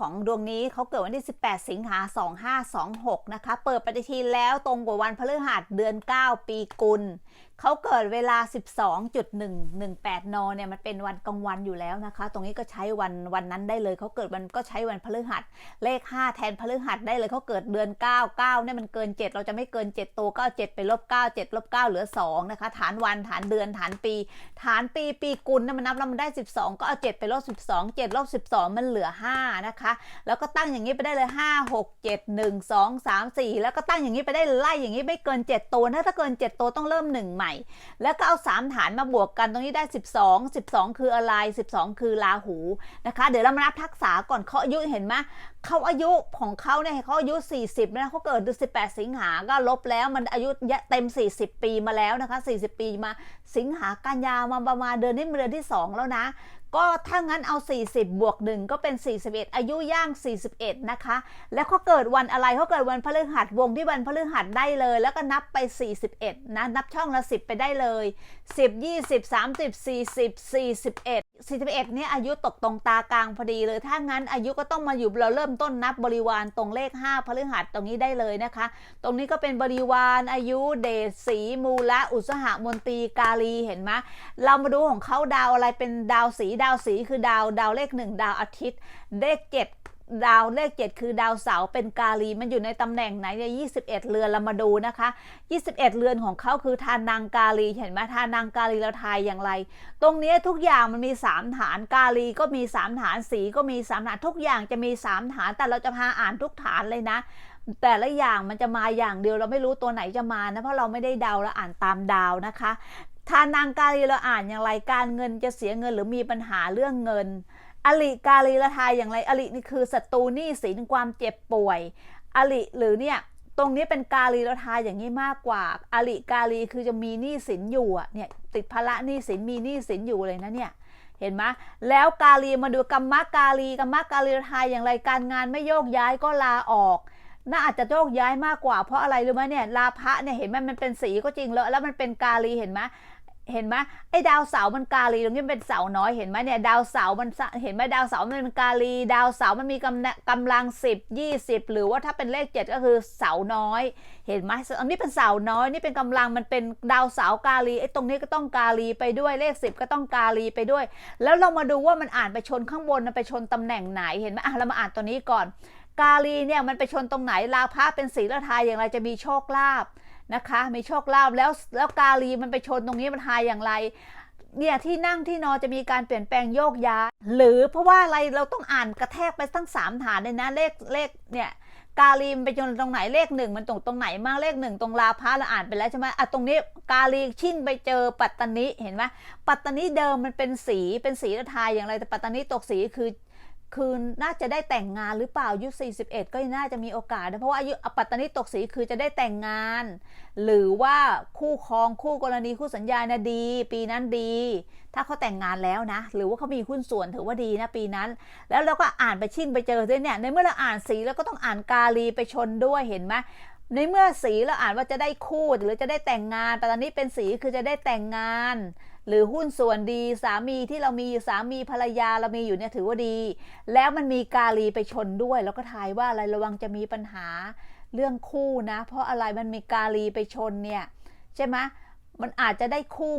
ของดวงนี้เขาเกิดวันที่ 18 สิงหา2526 นะคะ เปิดปฏิทินแล้วตรงกับวันพฤหัสเดือน 9 ปีกุล เขาเกิดเวลา 12.118 น เนี่ย มันเป็นวันกลางวันอยู่แล้วนะคะ ตรงนี้ก็ใช้วันวันนั้นได้เลย เขาเกิดวันก็ใช้วันพฤหัส เลข 5 แทนพฤหัสได้เลย เขาเกิดเดือน 9 9 เนี่ยมันเกิน 7 เราจะไม่เกิน 7 ตัวก็เอา7ไปลบ 9 7 ลบ 9 เหลือ 2 นะคะ ฐานวัน ฐานเดือน ฐานปี ฐานปี ปีกุลเนี่ยมันนับแล้วมันได้ 12 ก็เอา 7 ไปลบ 12 7 ลบ 12 มันเหลือ 5 นะคะ แล้วก็ตั้งอย่างนี้ไปได้เลย 5 6 7 1 2 3 4 แล้วก็ตั้งอย่างนี้ไปได้ไล่อย่างนี้ไม่เกิน 7 ตัวนะถ้าเกิน 7 ตัวต้องเริ่ม1ใหม่แล้วก็เอา 3 ฐานมาบวกกันตรงนี้ได้ 12 12 คืออะไร 12 คือราหูนะคะ เดี๋ยวเรามานับทักษะก่อนเขาอายุเห็นไหมเขาอายุของเขาเนี่ยเขาอายุ 40นะเขาเกิดเดือน18 สิงหาก็ลบแล้วมันอายุเต็ม 40 ปีมาแล้วนะคะ 40 ปีมาสิงหากันยามาประมาณเดือนนี้เดือนที่ 2 แล้วนะ ก็ถ้างั้นเอา 40 บวก 1 ก็เป็น 41 อายุย่าง 41 นะคะ แล้วเขาเกิดวันอะไรเขาเกิดวันพฤหัสวงที่วันพฤหัสได้เลย แล้วก็นับไป 41 นะ นับช่องละ 10 ไปได้เลย 10 20 30 40 41 41เนี่ยอายุตกตรงตากลางพอดีเลย ถ้างั้นอายุก็ต้องมาอยู่เราเริ่มต้นนับบริวารตรงเลข 5พฤหัสตรงนี้ได้เลยนะคะ ตรงนี้ก็เป็นบริวารอายุเดชสีมูละอุสหมนตรีกาลีเห็นไหมเรามาดูของเขาดาวอะไรเป็นดาวสีดาวสีคือดาวดาวเลขหนึ่งดาวอาทิตย์เลขเจ็ ดาวเลข 7 คือดาวเสาร์เป็นกาลีมันอยู่ในตำแหน่งไหนเนี่ย21เรือนเรามาดูนะคะ 21 เรือนของเขาคือทานังกาลีเห็นไหมทานังกาลีเราทายอย่างไร ตรงนี้ทุกอย่างมันมี 3 ฐานกาลีก็มี 3 ฐานสีก็มี 3 ฐานทุกอย่างจะมี 3 ฐาน แต่เราจะพาอ่านทุกฐานเลยนะ แต่ละอย่างมันจะมาอย่างเดียวเราไม่รู้ตัวไหนจะมานะเพราะเราไม่ได้เดาเราอ่านตามดาวนะคะทานางกาลีเราอ่านอย่างไรการเงินจะเสียเงินหรือมีปัญหาเรื่องเงิน อลิกาลีละทายอย่างไรอลินี่คือศัตรูหนี้สินความเจ็บป่วย อลิหรือเนี่ยตรงนี้เป็นกาลีละทายอย่างนี้มากกว่า อลิกาลีคือจะมีหนี้สินอยู่อะเนี่ยติดภาระหนี้สินมีหนี้สินอยู่เลยนะเนี่ยเห็นไหมแล้วกาลีมาดูกรรมกาลีกรรมกาลีละทายอย่างไรการงานไม่โยกย้ายก็ลาออกน่าอาจจะโยกย้ายมากกว่าเพราะอะไรรู้ไหมเนี่ยลาพะเนี่ยเห็นไหมมันเป็นสีก็จริงแล้วแล้วมันเป็นกาลีเห็นไหม เห็นไหมไอ้ดาวเสาร์มันกาลีตรงนี้เป็นเสาน้อยเห็นไหมเนี่ยดาวเสาร์มันเห็นไหมดาวเสาร์มันเป็นกาลี ดาวเสาร์มันมีกำกำลัง10 20หรือว่าถ้าเป็นเลข7ก็คือเสาน้อย เห็นไหมอันนี้เป็นเสาน้อยนี่เป็นกำลังมันเป็นดาวเสาร์กาลีไอ้ตรงนี้ก็ต้องกาลีไปด้วยเลข10ก็ต้องกาลีไปด้วย แล้วเรามาดูว่ามันอ่านไปชนข้างบนมันไปชนตำแหน่งไหนเห็นไหมอะเรามาอ่านตัวนี้ก่อน กาลีเนี่ยมันไปชนตรงไหนลาภะเป็นสีละทายอย่างไรจะมีโชคลาภ นะคะ มีโชคลาภแล้วแล้วกาลีมันไปชนตรงนี้มันทายอย่างไรเนี่ยที่นั่งที่นอนจะมีการเปลี่ยนแปลงโยกย้ายหรือเพราะว่าอะไรเราต้องอ่านกระแทกไปตั้งสามฐานเลยนะเลขเลขเนี่ยกาลีมไปจนตรงไหนเลขหนึ่งมันตรงตรงไหนมากเลขหนึ่งตรงลาพะเราอ่านไปแล้วใช่ไหมอะตรงนี้กาลีชิ่งไปเจอปัตตานิเห็นไหมปัตตานิเดิมมันเป็นสีเป็นสีละทายอย่างไรแต่ปัตตานิตกสีคือ คือน่าจะได้แต่งงานหรือเปล่าอายุ41 ก็น่าจะมีโอกาสนะเพราะว่าอายุปัตตานิตกสีคือจะได้แต่งงาน หรือว่าคู่ครองคู่กรณีคู่สัญญานะดี ปีนั้นดี ถ้าเขาแต่งงานแล้วนะ หรือว่าเขามีหุ้นส่วนถือว่าดีนะปีนั้น แล้วเราก็อ่านไปชิ่งไปเจอด้วยเนี่ยในเมื่อเราอ่านสีแล้วก็ต้องอ่านกาลีไปชนด้วยเห็นไหม ในเมื่อสีเราอ่านว่าจะได้คู่หรือจะได้แต่งงาน แต่ตอนนี้เป็นสีคือจะได้แต่งงาน หรือหุ้นส่วนดีสามีที่เรามีสามีภรรยาเรามีอยู่เนี่ยถือว่าดี แล้วมันมีกาลีไปชนด้วย แล้วก็ทายว่าอะไรระวังจะมีปัญหาเรื่องคู่นะ เพราะอะไรมันมีกาลีไปชนเนี่ยใช่ไหมมันอาจจะได้คู่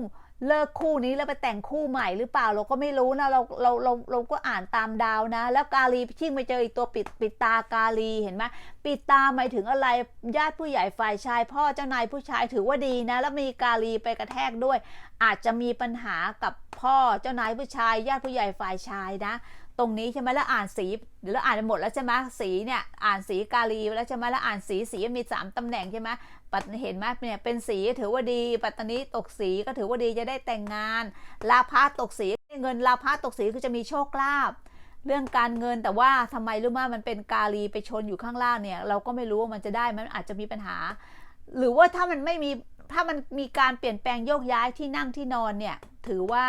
เลิกคู่นี้แล้วไปแต่งคู่ใหม่หรือเปล่าเราก็ไม่รู้นะเราเราเราเราก็อ่านตามดาวนะ แล้วกาลีชิ่งไปเจออีกตัวปิดปิดตากาลีเห็นไหมปิดตาหมายถึงอะไรญาติผู้ใหญ่ฝ่ายชาย พ่อเจ้านายผู้ชายถือว่าดีนะ แล้วมีกาลีไปกระแทกด้วย อาจจะมีปัญหากับพ่อเจ้านายผู้ชาย ญาติผู้ใหญ่ฝ่ายชายนะ ตรงนี้ใช่ไหมแล้วอ่านสีเดี๋ยวเราอ่านหมดแล้วใช่ไหมสีเนี่ยอ่านสีกาลีแล้วใช่ไหมแล้วอ่านสีสีมีสามตำแหน่งใช่ไหมปัตเห็นไหมเนี่ยเป็นสีถือว่าดี ปัตตานีตกสีก็ถือว่าดีจะได้แต่งงานลาพาตกสีเงินลาพาตกสีคือจะมีโชคลาภเรื่องการเงินแต่ว่าทำไมรู้ว่ามันเป็นกาลีไปชนอยู่ข้างล่างเนี่ย เราก็ไม่รู้ว่ามันจะได้มันอาจจะมีปัญหา หรือว่าถ้ามันไม่มีถ้ามันมีการเปลี่ยนแปลงโยกย้ายที่นั่งที่นอนเนี่ยถือว่า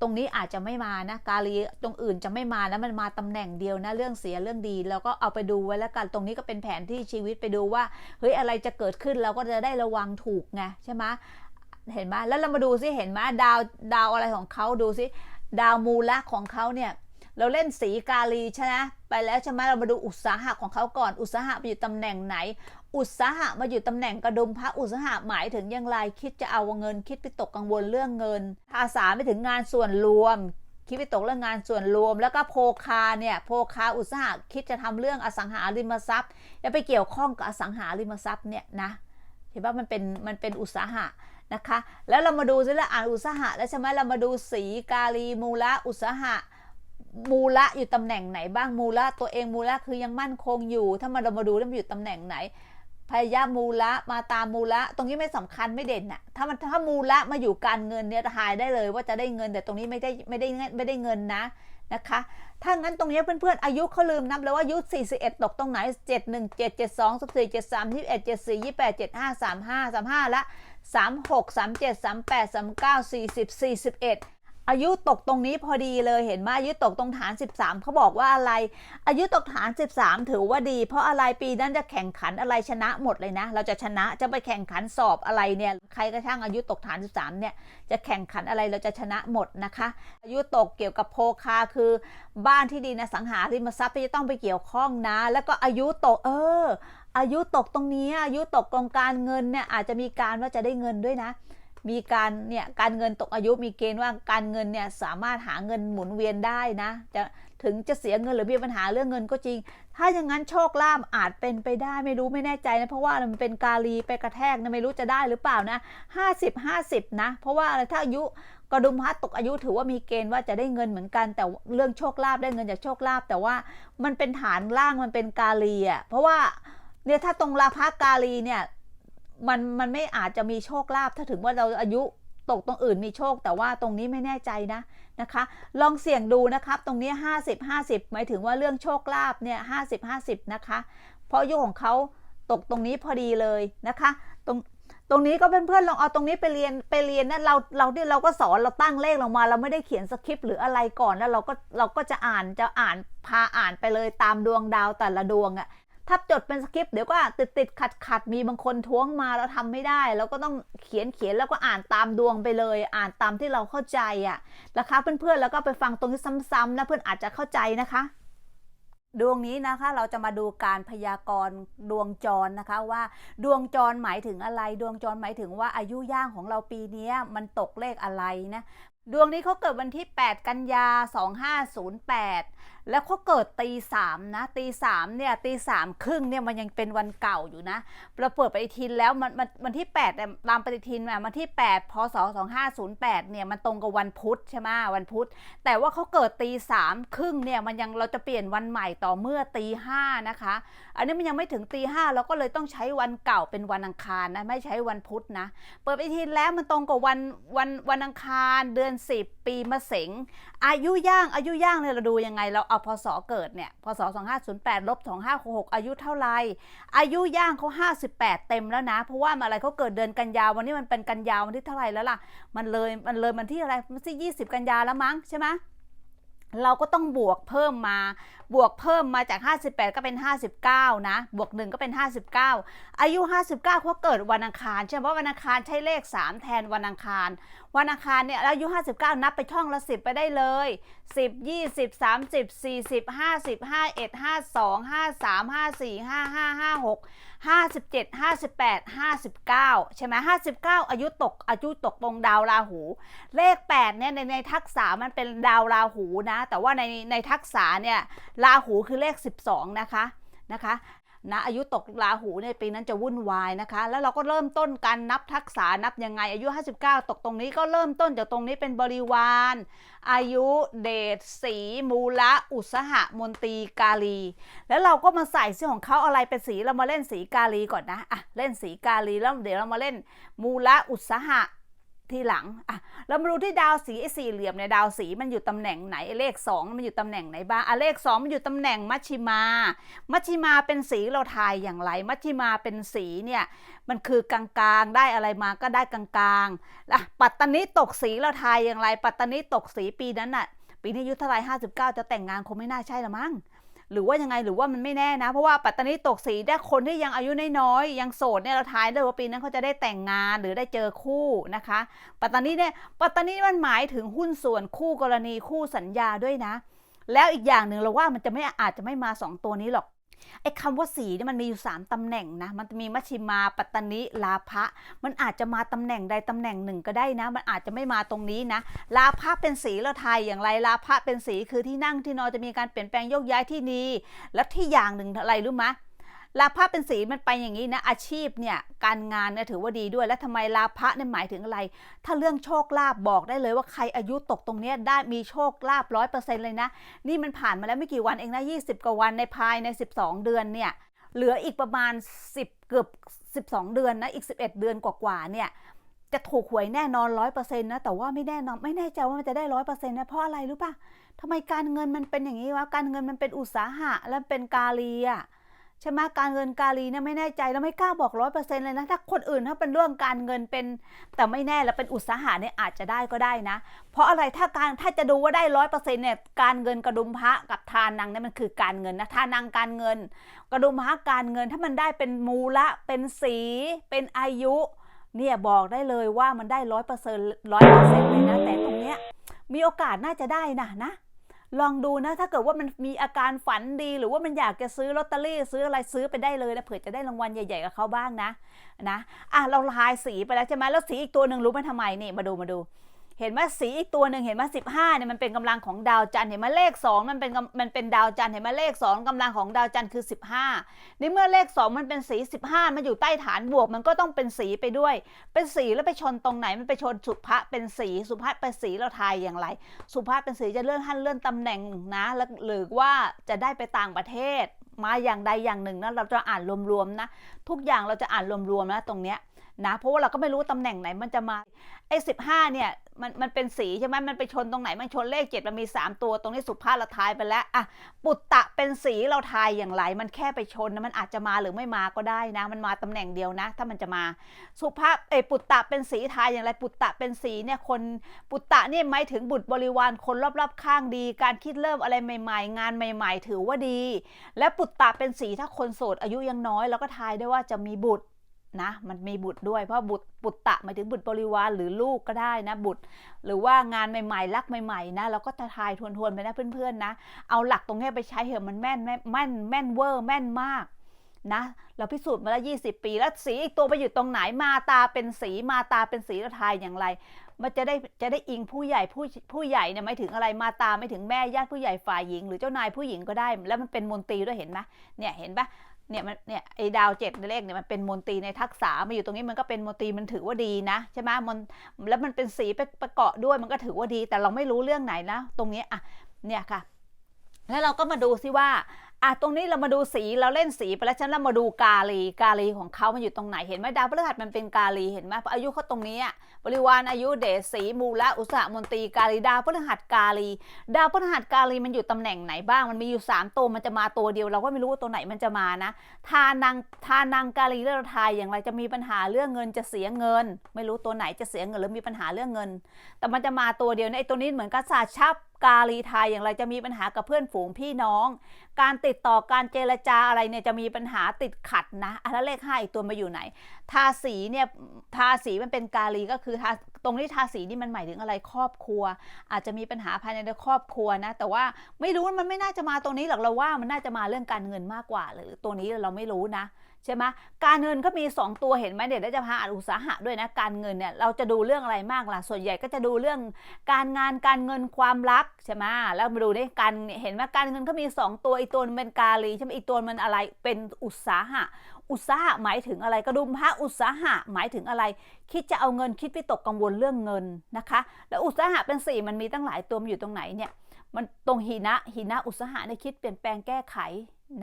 ตรงนี้อาจจะไม่มานะ กาลีตรงอื่นจะไม่มาแล้วมันมาตำแหน่งเดียวนะเรื่องเสียเรื่องดีเราก็เอาไปดูไว้แล้วกันตรงนี้ก็เป็นแผนที่ชีวิตไปดูว่าเฮ้ยอะไรจะเกิดขึ้นเราก็จะได้ระวังถูกไงใช่ไหมเห็นไหมแล้วเรามาดูซิเห็นไหมดาวดาวอะไรของเขาดูซิดาวมูละของเขาเนี่ย เราเล่นสีกาลีใช่ไหมไปแล้วใช่ไหมเรามาดูอุตสาหะของเขาก่อน อุตสาหะมาอยู่ตำแหน่งไหน อุตสาหะมาอยู่ตำแหน่งกระดุมพระอุตสาหะหมายถึงอยังไรคิดจะเอาเงิน คิดไปตกกังวลเรื่องเงิน ภาษาไม่ถึงงานส่วนรวม คิดไปตกเรื่องงานส่วนรวม แล้วก็โพคาเนี่ยโพคาอุตสาหะคิดจะทำเรื่องอสังหาริมทรัพย์อย่าไปเกี่ยวข้องกับอสังหาริมทรัพย์เนี่ยนะเห็นว่ามันเป็นมันเป็นอุตสาหะนะคะ แล้วเรามาดูซิล้วอ่านอุตสาหะแล้วใช่ไหมเรามาดูสีกาลีมูละอุตสาหะ มูละอยู่ตำแหน่งไหนบ้างมูละตัวเองมูละคือยังมั่นคงอยู่ ถ้ามาเรามาดูแล้วมันอยู่ตำแหน่งไหนพยายามมูละมาตามมูละตรงนี้ไม่สำคัญไม่เด่นน่ะถ้ามันถ้ามูละมาอยู่การเงินเนี่ยทายได้เลยว่าจะได้เงินแต่ตรงนี้ไม่ได้ไม่ได้ไม่ได้เงินนะนะคะถ้างั้นตรงนี้เพื่อนๆอายุเขาลืมนับแล้วว่าอายุ 41 ตกตรงไหน 7 1 7 7 2 14 73 21 74 28 75 35 35ละ36 37 38 39 40 41 อายุตกตรงนี้พอดีเลยเห็นไหมอายุตกตรงฐาน 13เขาบอกว่าอะไร อายุตกฐาน 13 ถือว่าดี เพราะอะไรปีนั้นจะแข่งขันอะไรชนะหมดเลยนะ เราจะชนะจะไปแข่งขันสอบอะไรเนี่ยใครก็ช่างอายุตกฐาน 13เนี่ยจะแข่งขันอะไรเราจะชนะหมดนะคะ อายุตกเกี่ยวกับโพคาคือ บ้านที่ดีนะสังหาริมทรัพย์ที่จะต้องไปเกี่ยวข้องนะ แล้วก็อายุตกเออ อายุตกตรงนี้อายุตกกองการเงินเนี่ยอาจจะมีการว่าจะได้เงินด้วยนะ มีการเนี่ยการเงินตกอายุมีเกณฑ์ว่าการเงินเนี่ยสามารถหาเงินหมุนเวียนได้นะจะถึงจะเสียเงินหรือมีปัญหาเรื่องเงินก็จริง ถ้าอย่างนั้นโชคลาภอาจเป็นไปได้ไม่รู้ไม่แน่ใจนะเพราะว่ามันเป็นกาลีไปกระแทกนะไม่รู้จะได้หรือเปล่านะ50 50นะเพราะว่าอะไรถ้าอายุกระดุมพัดตกอายุถือว่ามีเกณฑ์ว่าจะได้เงินเหมือนกัน แต่เรื่องโชคลาภได้เงินจากโชคลาภแต่ว่ามันเป็นฐานล่างมันเป็นกาลีอะเพราะว่าเนี่ยถ้าตรงราพากาลีเนี่ย มันมันไม่อาจจะมีโชคลาภถ้าถึงว่าเราอายุตกตรงอื่นมีโชคแต่ว่าตรงนี้ไม่แน่ใจนะนะคะ ลองเสี่ยงดูนะครับ ตรงนี้ 50 50 หมายถึงว่าเรื่องโชคลาภเนี่ย50 50 นะคะ เพราะอายุของเขาตกตรงนี้พอดีเลยนะคะ ตรงตรงนี้ก็เพื่อนๆลองเอาตรงนี้ไปเรียนไปเรียนนะเราเราที่ยเราก็สอนเราตั้งเลขลงมา เราไม่ได้เขียนสคริปต์หรืออะไรก่อนแล้วเราก็เราก็จะอ่านจะอ่านพาอ่านไปเลยตามดวงดาวแต่ละดวงอะ ถ้าจดเป็นสคริปต์เดี๋ยวก็ติดติดขัดขัดมีบางคนท้วงมาแล้วทำไม่ได้เราก็ต้องเขียนเขียนแล้วก็อ่านตามดวงไปเลย อ่านตามที่เราเข้าใจอะนะคะเพื่อนๆแล้วก็ไปฟังตรงนี้ซ้ำๆนะเพื่อนอาจจะเข้าใจนะคะ ดวงนี้นะคะเราจะมาดูการพยากรณ์ดวงจรนะคะว่าดวงจรหมายถึงอะไร ดวงจรหมายถึงว่าอายุย่างของเราปีนี้มันตกเลขอะไรนะดวงนี้เขาเกิดวันที่ 8 กันยา 2508 แล้วเขาเกิดตีสามนะตีสามเนี่ยตีสามครึ่งเนี่ยมันยังเป็นวันเก่าอยู่นะเราเปิดปฏิทินแล้วมันมันวันที่8เนี่ตามปฏิทินมาวันที่8พศ2508เนี่ยมันตรงกับวันพุธใช่ไหมวันพุธ แต่ว่าเขาเกิดตีสามครึ่งเนี่ยมันยังเราจะเปลี่ยนวันใหม่ต่อเมื่อตีห้านะคะ อันนี้มันยังไม่ถึงตีห้าเราก็เลยต้องใช้วันเก่าเป็นวันอังคารนะไม่ใช้วันพุธนะเปิดปฏิทินแล้วมันตรงกับวันวันวันอังคารเดือน 10 ปีมะเสงอายุย่างอายุย่างเนี่ยเราดูยังไง เราเอาพศเกิดเนี่ยพศ 2508ลบ2566อายุเท่าไรอายุย่างเขา58 เต็มแล้วนะ เพราะว่าอะไรเขาเกิดเดือนกันยาวันนี้มันเป็นกันยาวันที่เท่าไรแล้วล่ะ มันเลยมันเลยมันที่อะไรมันที่ 20 กันยาแล้วมั้งใช่ไหม เราก็ต้องบวกเพิ่มมา บวกเพิ่มมาจาก 58 ก็เป็น 59 นะ บวก 1 ก็เป็น 59 อายุ 59เขาเกิดวันอังคาร ใช่ไหมเพราวันอังคารใช้เลข 3 แทนวันอังคาร วันอังคารเนี่ยอายุ 59 นับไปช่องละ 10 ไปได้เลย 10 20 30 40 50 51 52 53 54 55 56 57 58 59 ใช่ไหม59 อายุตก อายุตกตรงดาวราหู เลข 8 เนี่ยในในทักษะมันเป็นดาวราหูนะ แต่ว่าในในทักษะเนี่ยราหูคือเลข 12 นะคะ นะคะนะอายุตกราหูในปีนั้นจะวุ่นวายนะคะ แล้วเราก็เริ่มต้นการนับทักษะนับยังไง อายุ 59 ตกตรงนี้ก็เริ่มต้นจากตรงนี้เป็นบริวาร อายุเดชสีมูละอุสหะมนตีกาลี แล้วเราก็มาใส่สีของเขาอะไรเป็นสีเรามาเล่นสีกาลีก่อนนะอะเล่นสีกาลีแล้วเดี๋ยวเรามาเล่นมูละอุสหะ ทีหลังอะเรามาดูที่ดาวสีไอ้สี่เหลี่ยมเนี่ยดาวสีมันอยู่ตำแหน่งไหนไอ้เลขสองมันอยู่ตำแหน่งไหนบ้างอะเลขสองมันอยู่ตำแหน่งมัชชิมา มัชชิมาเป็นสีเราทายอย่างไร มัชชิมาเป็นสีเนี่ยมันคือกลางๆได้อะไรมาก็ได้กลางๆอะปัตตานีตกสีเราทายอย่างไร ปัตตานีตกสีปีนั้นน่ะปีนี้อายุเท่าไรห้าสิบเก้าจะแต่งงานคงไม่น่าใช่ละมั้ง หรือว่ายังไงหรือว่ามันไม่แน่นะ เพราะว่าปัตตานีตกสีได้คนที่ยังอายุน้อยๆยังโสดเนี่ยเราทายได้ว่าปีนั้นเขาจะได้แต่งงานหรือได้เจอคู่นะคะ ปัตตานีเนี่ยปัตตานีมันหมายถึงหุ้นส่วนคู่กรณีคู่สัญญาด้วยนะ แล้วอีกอย่างหนึ่งเราว่ามันจะไม่อาจจะไม่มาสองตัวนี้หรอก ไอ้คำว่าสีเนี่ยมันมีอยู่ 3ตำแหน่งนะ มันจะมีมัชชิมาปัตตนิลาภะมันอาจจะมาตำแหน่งใดตำแหน่งหนึ่งก็ได้นะ มันอาจจะไม่มาตรงนี้นะ ลาภะเป็นสีละไทยอย่างไรลาภะเป็นสีคือที่นั่งที่นอนจะมีการเปลี่ยนแปลงโยกย้ายที่นีและที่อย่างหนึ่งอะไรรู้ไหม ลาภะเป็นสีมันไปอย่างนี้นะอาชีพเนี่ยการงานเนี่ยถือว่าดีด้วยแล้วทำไมลาภะเนี่ยหมายถึงอะไร ถ้าเรื่องโชคลาภบอกได้เลยว่าใครอายุตกตรงเนี้ยได้มีโชคลาภร้อยเปอร์เซ็นต์เลยนะ นี่มันผ่านมาแล้วไม่กี่วันเองนะ20กว่าวันในภายใน12เดือนเนี่ยเหลืออีกประมาณ10เกือบ12เดือนนะอีก11เดือนกว่าๆเนี่ยจะถูกหวยแน่นอนร้อยเปอร์เซ็นต์นะแต่ว่าไม่แน่นอนไม่แน่ใจว่ามันจะได้ร้อยเปอร์เซ็นต์นะเพราะอะไรรู้ป่ะทำไมการเงินมันเป็นอย่างนี้วะการเงินมันเป็นอุตสาหะและเป็นกาลีอะ ช่ไหมการเงินกาลีเนี่ยไม่แน่ใจแล้วไม่กล้าบอกร้อยเปอร์เซ็นต์เลยนะ ถ้าคนอื่นถ้าเป็นเรื่องการเงินเป็นแต่ไม่แน่แล้วเป็นอุตสาหะเนี่ยอาจจะได้ก็ได้นะ เพราะอะไรถ้าการถ้าจะดูว่าได้ร้อยเปอร์เซ็นต์เนี่ยการเงินกระดุมพระกับทานนังเนี่ยมันคือการเงินนะทานังการเงิน กระดุมพระการเงินถ้ามันได้เป็นมูละเป็นสี เป็นอายุเนี่ยบอกได้เลยว่ามันได้ร้อยเปอร์เซ็นต์ร้อยเปอร์เซ็นต์เลยนะแต่ตรงเนี้ยมีโอกาสน่าจะได้นะนะ ลองดูนะ ถ้าเกิดว่ามันมีอาการฝันดี หรือว่ามันอยากจะซื้อลอตเตอรี่ซื้ออะไรซื้อไปได้เลยนะเผื่อจะได้รางวัลใหญ่ๆกับเขาบ้างนะนะอะเราลายสีไปแล้วใช่ไหมแล้วสีอีกตัวหนึ่งรู้ไหมทำไมนี่มาดูมาดู เห็นไหมสีอีกตัวหนึ่งเห็นไหมสิบห้าเนี่ยมันเป็นกำลังของดาวจันทร์เห็นไหมเลขสองมันเป็นมันเป็นดาวจันทร์เห็นไหมเลขสองกำลังของดาวจันทร์คือสิบห้าในเมื่อเลขสองมันเป็นสีสิบห้ามันอยู่ใต้ฐานบวก มันก็ต้องเป็นสีไปด้วย เป็นสีแล้วไปชนตรงไหนมันไปชนสุภะเป็นสีสุภะเป็นสีเราทายอย่างไร สุภาพเป็นสีจะเลื่อนขั้นเลื่อนตำแหน่งนะแล้วหรือว่าจะได้ไปต่างประเทศ มาอย่างใดอย่างหนึ่งนะเราจะอ่านรวมๆนะ ทุกอย่างเราจะอ่านรวมๆนะตรงเนี้ยนะเพราะว่าเราก็ไม่รู้ตำแหน่งไหนมันจะมา ไอ้สิบห้าเนี่ยมันมันเป็นสีใช่ไหมมันไปชนตรงไหน มันชนเลขเจ็ดมันมีสามตัว ตรงนี้สุภาพเราทายไปแล้วอะปุตตะเป็นสีเราทายอย่างไร มันแค่ไปชนนะมันอาจจะมาหรือไม่มาก็ได้นะ มันมาตำแหน่งเดียวนะ ถ้ามันจะมา สุภาพเอปุตตะเป็นสีทายอย่างไร ปุตตะเป็นสีเนี่ยคนปุตตะเนี่ยหมายถึงบุตรบริวารคนรอบๆข้างดี การคิดเริ่มอะไรใหม่ ๆ งานใหม่ ๆ ถือว่าดี และปุตตะเป็นสีถ้าคนโสดอายุยังน้อยเราก็ทายได้ว่าจะมีบุตร นะมันมีบุตรด้วยเพราะบุตรปุตตะหมายถึงบุตรบริวารหรือลูกก็ได้นะบุตร หรือว่างานใหม่ๆรักใหม่ๆนะเราก็จะทายทวนๆไปนะเพื่อนๆนะ เอาหลักตรงนี้ไปใช้เหอะมันแม่นแม่นแม่นแม่นเวอร์แม่นมากนะเราพิสูจน์มาแล้ว 20 ปี แล้วสีอีกตัวไปอยู่ตรงไหนมาตาเป็นสีมาตาเป็นสีแล้วทายอย่างไร มันจะได้จะได้อิงผู้ใหญ่ผู้ผู้ใหญ่เนี่ยไม่ถึงอะไรมาตาไม่ถึงแม่ญาติผู้ใหญ่ฝ่ายหญิง หรือเจ้านายผู้หญิงก็ได้ แล้วมันเป็นมนตรีด้วยเห็นไหมเนี่ยเห็นปะ เนี่ยมันเนี่ยไอ้ดาวเจ็ดในเลขเนี่ยมันเป็นมนตรีในทักษะมาอยู่ตรงนี้มันก็เป็นมนตรีมันถือว่าดีนะใช่ไหมมันแล้วมันเป็นสีไปประกอบด้วยมันก็ถือว่าดี แต่เราไม่รู้เรื่องไหนนะ ตรงนี้อะเนี่ยค่ะ แล้วเราก็มาดูซิว่า อะตรงนี้เรามาดูสีเราเล่นสีไปแล้วฉันเรามาดูกาลีกาลีของเขามันอยู่ตรงไหนเห็นไหมดาวพฤหัสมันเป็นกาลีเห็นไหมอายุเขาตรงนี้บริวารอายุเดชสีมูละอุตสาหมนตรีกาลีดาวพฤหัสกาลี ดาวพฤหัสกาลีมันอยู่ตำแหน่งไหนบ้างมันมีอยู่สามตัวมันจะมาตัวเดียว เราก็ไม่รู้ว่าตัวไหนมันจะมานะทานังทานังกาลีเรื่องทายอย่างไรจะมีปัญหาเรื่องเงินจะเสียเงิน ไม่รู้ตัวไหนจะเสียเงินหรือมีปัญหาเรื่องเงิน แต่มันจะมาตัวเดียวในตัวนี้เหมือนกับศาชับกาลีไทยอย่างไรจะมีปัญหากับเพื่อนฝูงพี่น้อง การติดต่อการเจรจาอะไรเนี่ยจะมีปัญหาติดขัดนะอะแล้วเลขห้าอีกตัวมาอยู่ไหน ทาสีเนี่ยทาสีมันเป็นกาลีก็คือทาตรงที่ทาสีนี่มันหมายถึงอะไรครอบครัว อาจจะมีปัญหาภายในครอบครัวนะ แต่ว่าไม่รู้มันไม่น่าจะมาตรงนี้หรอกเราว่ามันน่าจะมาเรื่องการเงินมากกว่า หรือตัวนี้เราไม่รู้นะ ใช่ไหมการเงินก็มี 2 ตัวเห็นไหมเดี๋ยวเราจะพาอ่านอุตสาหะด้วยนะการเงินเนี่ยเราจะดูเรื่องอะไรมากล่ะส่วนใหญ่ก็จะดูเรื่องการงานการเงินความรักใช่ไหมแล้วมาดูดิการเห็นไหมการเงินก็มี 2 ตัวอีกตัวมันเป็นกาลีใช่ไหมอีกตัวมันอะไรเป็นอุตสาหะ อุตสาหะหมายถึงอะไรกระดุมพระอุตสาหะหมายถึงอะไร คิดจะเอาเงินคิดวิตกกังวลเรื่องเงินนะคะ แล้วอุตสาหะเป็นสี่มันมีตั้งหลายตัวมันอยู่ตรงไหนเนี่ยมันตรงหีนะหีนะอุตสาหะเนี่ยคิดเปลี่ยนแปลงแก้ไข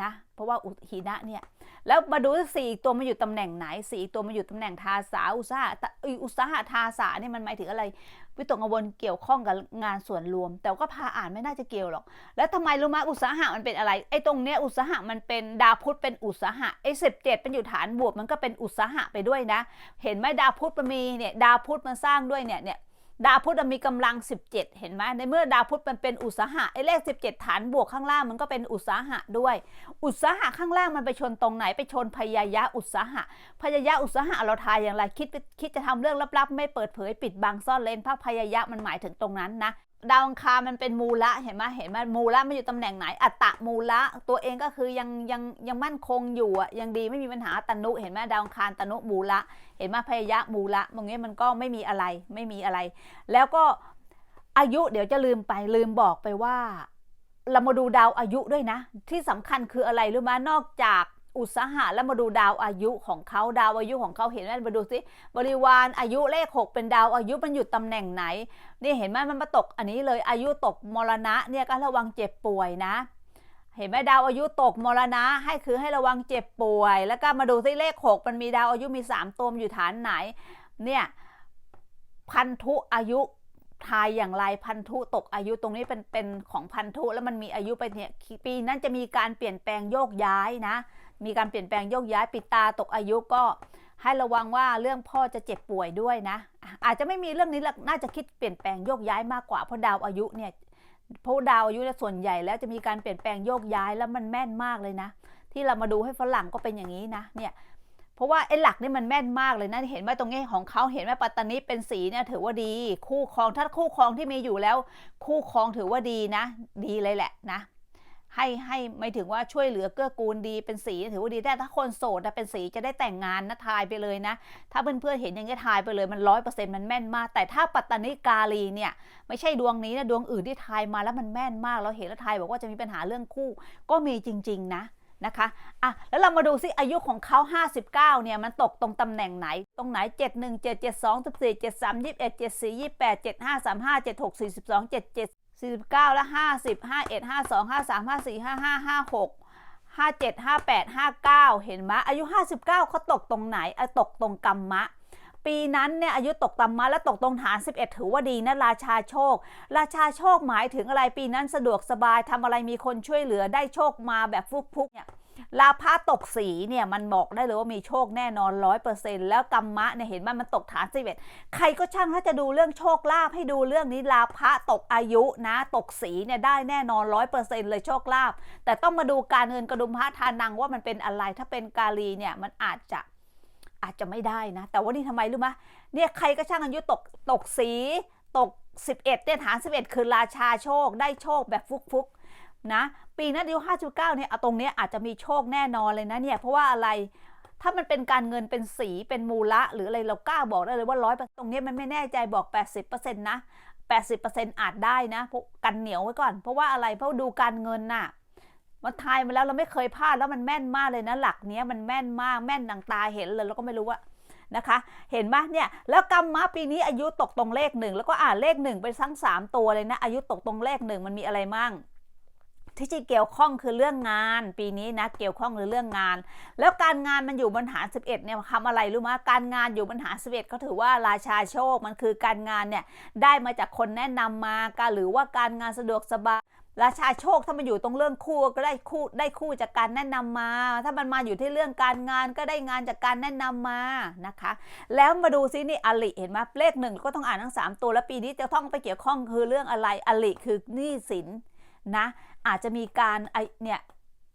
นะเพราะว่าหีนะเนี่ย แล้วมาดูสี่ตัวมันอยู่ตำแหน่งไหนสี่ตัวมันอยู่ตำแหน่งทาสาอุตสาหะอุตสาหะทาสาเนี่ยมันหมายถึงอะไรวิตกกังวลเกี่ยวข้องกับงานส่วนรวม แต่ก็พาอ่านไม่น่าจะเกี่ยวหรอก แล้วทำไมรู้ไหมอุตสาหะมันเป็นอะไรไอ้ตรงเนี้ยอุตสาหะมันเป็นดาวพุธเป็นอุตสาหะไอ้สิบเจ็ดเป็นอยู่ฐานบวกมันก็เป็นอุตสาหะไปด้วยนะ เห็นไหมดาวพุธมันมีเนี่ยดาวพุธมันสร้างด้วยเนี่ยเนี่ย ดาวพุธมีกำลัง 17 เห็นไหมในเมื่อดาวพุธมันเป็นอุตสาหะไอ้เลข 17 ฐานบวกข้างล่างมันก็เป็นอุตสาหะด้วย อุตสาหะข้างล่างมันไปชนตรงไหนไปชนพยายะอุตสาหะ พยายะอุตสาหะเราทายอย่างไรคิดคิดจะทำเรื่องลับๆ ไม่เปิดเผยปิดบังซ่อนเลนเพราะพยายะมันหมายถึงตรงนั้นนะ ดาวอังคารมันเป็นมูละเห็นไหมเห็นไหมมูละมันอยู่ตำแหน่งไหน อัตตะมูละตัวเองก็คือยังยังยังมั่นคงอยู่อะยังดีไม่มีปัญหาตนุเห็นไหมดาวอังคารตนุมูละเห็นไหมพยยะมูละตรงนี้มันก็ไม่มีอะไรไม่มีอะไร แล้วก็อายุเดี๋ยวจะลืมไปลืมบอกไปว่า เรามาดูดาวอายุด้วยนะ ที่สำคัญคืออะไรรู้ไหมนอกจาก อุตสาหะแล้วมาดูดาวอายุของเขาดาวอายุของเขาเห็นไหมมาดูสิบริวารอายุเลขหกเป็นดาวอายุมันอยู่ตำแหน่งไหนนี่เห็นไหมมันมาตกอันนี้เลยอายุตกมรณะเนี่ยก็ระวังเจ็บป่วยนะ เห็นไหมดาวอายุตกมรณะให้คือให้ระวังเจ็บป่วย แล้วก็มาดูที่เลขหกมันมีดาวอายุมีสามตัวอยู่ฐานไหนเนี่ยพันธุอายุทายอย่างไรพันธุตกอายุตรงนี้เป็นเป็นของพันธุแล้วมันมีอายุไปเนี่ยปีนั้นจะมีการเปลี่ยนแปลงโยกย้ายนะ มีการเปลี่ยนแปลงโยกย้ายปิดตาตกอายุก็ให้ระวังว่าเรื่องพ่อจะเจ็บป่วยด้วยนะ อาจจะไม่มีเรื่องนี้หรอกน่าจะคิดเปลี่ยนแปลงโยกย้ายมากกว่าเพราะดาวอายุเนี่ยเพราะดาวอายุเนี่ยส่วนใหญ่แล้วจะมีการเปลี่ยนแปลงโยกย้ายแล้วมันแม่นมากเลยนะ ที่เรามาดูให้ฝรั่งก็เป็นอย่างนี้นะเนี่ยเพราะว่าไอ้หลักนี่มันแม่นมากเลยนะเห็นไหมตรงนี้ของเขาเห็นไหมปัตตานีเป็นสีเนี่ยถือว่าดี คู่ครองถ้าคู่ครองที่มีอยู่แล้ว คู่ครองถือว่าดีนะ ดีเลยแหละนะ ให้ให้ไม่ถึงว่าช่วยเหลือเกื้อกูลดีเป็นสีถือว่าดีแต่ถ้าคนโสดนะเป็นสีจะได้แต่งงานนะทายไปเลยนะ ถ้าเพื่อนๆเห็นอย่างนี้ทายไปเลยมันร้อยเปอร์เซ็นต์มันแม่นมาก แต่ถ้าปัตตานิกาลีเนี่ยไม่ใช่ดวงนี้นะดวงอื่นที่ทายมาแล้วมันแม่นมากเราเห็นแล้วทายบอกว่าจะมีปัญหาเรื่องคู่ ก็มีจริง ๆ นะนะคะอะแล้วเรามาดูซิอายุของเขา59 เนี่ย มันตกตรงตำแหน่งไหน ตรงไหน 7 1 7 7 2 14 7 3 21 7 4 28 7 5 3 5 7 6 42 7 7 49 และ 50 51 52 53 54 55 56 57 58 59 เห็นไหมอายุ 59เขาตกตรงไหนอตกตรงกรรมะ ปีนั้นเนี่ยอายุตกต่ำมะและตกตรงฐาน 11 ถือว่าดีนะราชาโชค ราชาโชคหมายถึงอะไรปีนั้นสะดวกสบายทำอะไรมีคนช่วยเหลือได้โชคมาแบบฟุกๆเนี่ย ลาภาตกสีเนี่ยมันบอกได้เลยว่ามีโชคแน่นอนร้อยเปอร์เซ็นต์แล้วกรรมะเนี่ยเห็นว่ามันตกฐานสิบเอ็ดใครก็ช่างถ้าจะดูเรื่องโชคลาภให้ดูเรื่องนี้ลาภะตกอายุนะ ตกสีเนี่ยได้แน่นอนร้อยเปอร์เซ็นต์เลยโชคลาภแต่ต้องมาดูการเงินกระดุมพระทานังว่ามันเป็นอะไรถ้าเป็นกาลีเนี่ยมันอาจจะอาจจะไม่ได้นะ แต่ว่านี่ทำไมรู้ไหมเนี่ยใครก็ช่างอายุตกตกสีตก 11เนี่ยฐาน 11 คือราชาโชคได้โชคแบบฟุกๆ นะปีนั้นอายุ59เนี่ยเอาตรงนี้อาจจะมีโชคแน่นอนเลยนะเนี่ยเพราะว่าอะไรถ้ามันเป็นการเงินเป็นสีเป็นมูละ หรืออะไรเรากล้าบอกได้เลยว่าร้อยตรงนี้มันไม่แน่ใจบอก 80%นะ 80%อาจได้นะกันเหนียวไว้ก่อน เพราะว่าอะไรเพราะดูการเงินน่ะมันทายมาแล้วเราไม่เคยพลาดแล้วมันแม่นมากเลยนะหลักเนี้ยมันแม่นมากแม่นดังตาเห็นเลยแล้วก็ไม่รู้ว่านะคะ เห็นไหมเนี่ยแล้วกรรมมะปีนี้อายุตกตรงเลขหนึ่งแล้วก็อ่านเลขหนึ่งเป็นทั้งสามตัวเลยนะอายุตกตรงเลขหนึ่งมันมีอะไรมั่ง ที่จะเกี่ยวข้องคือเรื่องงาน ปีนี้นะเกี่ยวข้องหรือเรื่องงาน แล้วการงานมันอยู่บนฐาน 11เนี่ยทำอะไรรู้ไหมการงานอยู่บนฐาน 11 ก็ถือว่าราชาโชคมันคือการงานเนี่ยได้มาจากคนแนะนำมาการหรือว่าการงานสะดวกสบายราชาโชคถ้ามันอยู่ตรงเรื่องคู่ก็ได้คู่ได้คู่จากการแนะนำมา ถ้ามันมาอยู่ที่เรื่องการงานก็ได้งานจากการแนะนำมานะคะ แล้วมาดูซินี่อลิเห็นไหมเลขหนึ่งก็ต้องอ่านทั้ง 3 ตัวแล้วปีนี้จะต้องไปเกี่ยวข้องคือเรื่องอะไรอลิคือหนี้สินนะ อาจจะมีการไอเนี่ย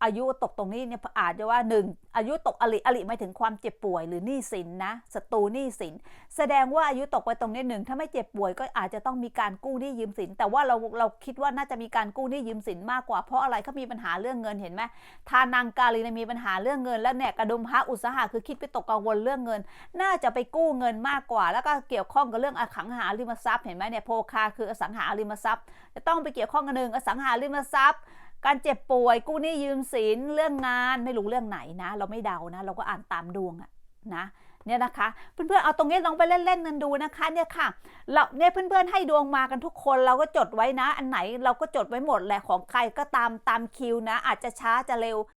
อายุตกตรงนี้เนี่ยอาจจะว่าหนึ่งอายุตกอลิอลิหมายถึงความเจ็บป่วยหรือหนี้สินนะศัตรูหนี้สิน แสดงว่าอายุตกไปตรงนี้หนึ่งถ้าไม่เจ็บป่วยก็อาจจะต้องมีการกู้หนี้ยืมสิน แต่ว่าเราเราคิดว่าน่าจะมีการกู้หนี้ยืมสินมากกว่าเพราะอะไรเขามีปัญหาเรื่องเงินเห็นไหมทานังกาลีมีปัญหาเรื่องเงิน แล้วเนี่ยกระดุมพระอุตสาหะคือคิดไปตกกังวลเรื่องเงิน น่าจะไปกู้เงินมากกว่า แล้วก็เกี่ยวข้องกับเรื่องอสังหาริมทรัพย์เห็นไหมเนี่ยโพคาคืออสังหาริมทรัพย์จะต้องไปเกี่ยวข้องกันหนึ่งอสังหาริมทรัพย์ การเจ็บป่วยกู้หนี้ยืมสินเรื่องงานไม่รู้เรื่องไหนนะ เราไม่เดานะ เราก็อ่านตามดวงอะนะเนี่ยนะคะเพื่อนๆเอาตรงนี้ลองไปเล่นๆกันดูนะคะเนี่ยค่ะเราเนี่ยเพื่อนๆให้ดวงมากันทุกคนเราก็จดไว้นะ อันไหนเราก็จดไว้หมดแหละของใครก็ตามตามคิวนะ อาจจะช้าจะเร็ว